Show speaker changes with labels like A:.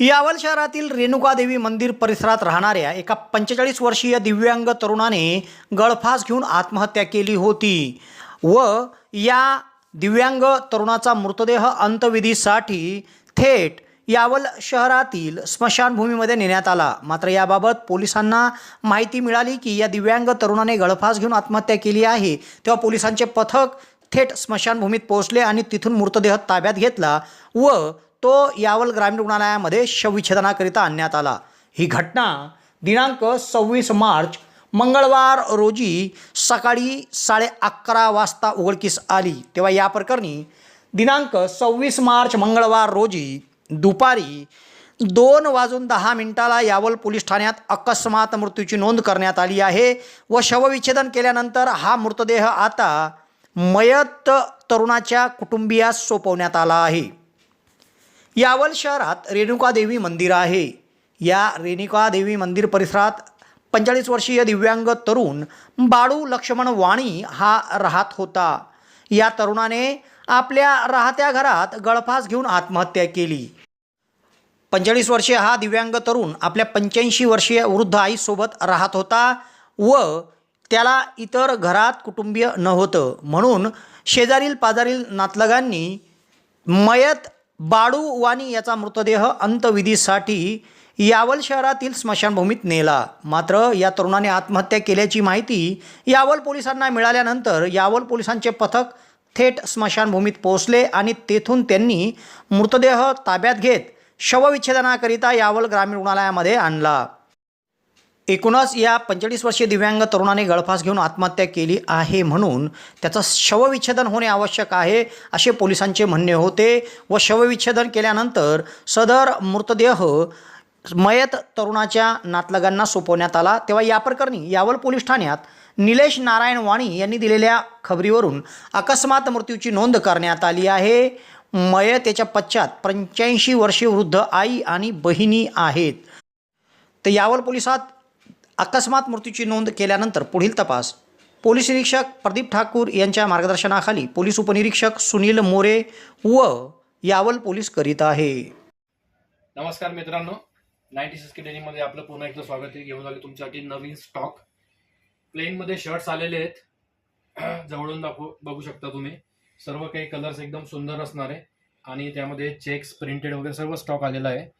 A: यावल शहरातील रेणुकादेवी मंदिर परिसरात राहणाऱ्या एका पंचेचाळीस वर्षीय दिव्यांग तरुणाने गळफास घेऊन आत्महत्या केली होती व या दिव्यांग तरुणाचा मृतदेह अंत्यविधीसाठी थेट यावल शहरातील स्मशानभूमीमध्ये नेण्यात आला. मात्र याबाबत पोलिसांना माहिती मिळाली की या दिव्यांग तरुणाने गळफास घेऊन आत्महत्या केली आहे. तेव्हा पोलिसांचे पथक थेट स्मशानभूमीत पोहोचले आणि तिथून मृतदेह ताब्यात घेतला व तो यावल ग्रामीण रुग्णालयामध्ये शवविच्छेदनाकरिता आणण्यात आला. ही घटना दिनांक सव्वीस मार्च मंगळवार रोजी सकाळी साडे अकरा वाजता उघडकीस आली. तेव्हा या प्रकरणी दिनांक सव्वीस मार्च मंगळवार रोजी दुपारी दोन वाजून दहा मिनिटाला यावल पोलीस ठाण्यात अकस्मात मृत्यूची नोंद करण्यात आली आहे व शवविच्छेदन केल्यानंतर हा मृतदेह आता मयत तरुणाच्या कुटुंबियास सोपवण्यात आला आहे. यावल शहरात रेणुकादेवी मंदिर आहे. या रेणुकादेवी मंदिर परिसरात पंचेचाळीस वर्षीय दिव्यांग तरुण बाळू लक्ष्मण वाणी हा राहत होता. या तरुणाने आपल्या राहत्या घरात गळफास घेऊन आत्महत्या केली. पंचेचाळीस वर्षीय हा दिव्यांग तरुण आपल्या पंच्याऐंशी वर्षीय वृद्ध आईसोबत राहत होता व त्याला इतर घरात कुटुंबीय नव्हतं म्हणून शेजारील पाजारील नातलगांनी मयत बाळू वाणी याचा मृतदेह अंत्यविधीसाठी यावल शहरातील स्मशानभूमीत नेला. मात्र या तरुणाने आत्महत्या केल्याची माहिती यावल पोलिसांना मिळाल्यानंतर यावल पोलिसांचे पथक थेट स्मशानभूमीत पोहोचले आणि तेथून त्यांनी मृतदेह ताब्यात घेत शवविच्छेदनाकरिता यावल ग्रामीण रुग्णालयामध्ये आणला. एकूणच या पंचेचाळीस वर्षीय दिव्यांग तरुणाने गळफास घेऊन आत्महत्या केली आहे म्हणून त्याचं शवविच्छेदन होणे आवश्यक आहे असे पोलिसांचे म्हणणे होते व शवविच्छेदन केल्यानंतर सदर मृतदेह मयत तरुणाच्या नातलगांना सोपवण्यात आला. तेव्हा या प्रकरणी यावल पोलीस ठाण्यात निलेश नारायण वाणी यांनी दिलेल्या खबरीवरून अकस्मात मृत्यूची नोंद करण्यात आली आहे. मयतेच्या पश्चात पंच्याऐंशी वर्षीय वृद्ध आई आणि बहिणी आहेत. तर यावल पोलिसात अकस्मात मृत्यूची नोंद केल्यानंतर पुढील तपास. पोलीस निरीक्षक प्रदीप ठाकूर यांच्या मार्गदर्शनाखाली पोलीस उपनिरीक्षक सुनील मोरे व यावल पोलीस करीत आहे.
B: नमस्कार मित्रांनो. नाईन्टी सिक्स डेनीमध्ये आपलं पुन्हा एकदा स्वागत आहे. घेऊन आले तुमच्यासाठी नवीन स्टॉक प्लेनमध्ये शर्ट्स आलेले आहेत. जवळून दाखवू बघू शकता तुम्ही. सर्व काही कलर्स एकदम सुंदर असणार आहे. आणि त्यामध्ये चेक्स प्रिंटेड वगैरे सर्व स्टॉक आलेला आहे.